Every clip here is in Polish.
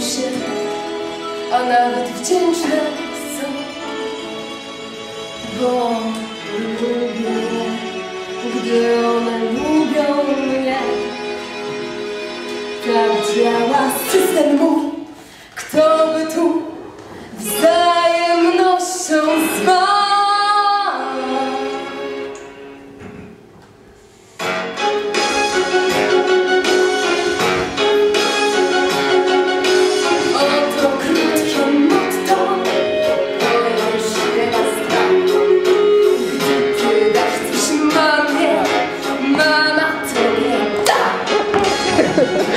cieszą się, a nawet wdzięczne są, bo lubię, gdy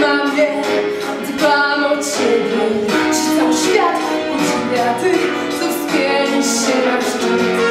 mam mnie, dbam o ciebie. Czy cały świat podziwia tych, co wspięli się na szczyt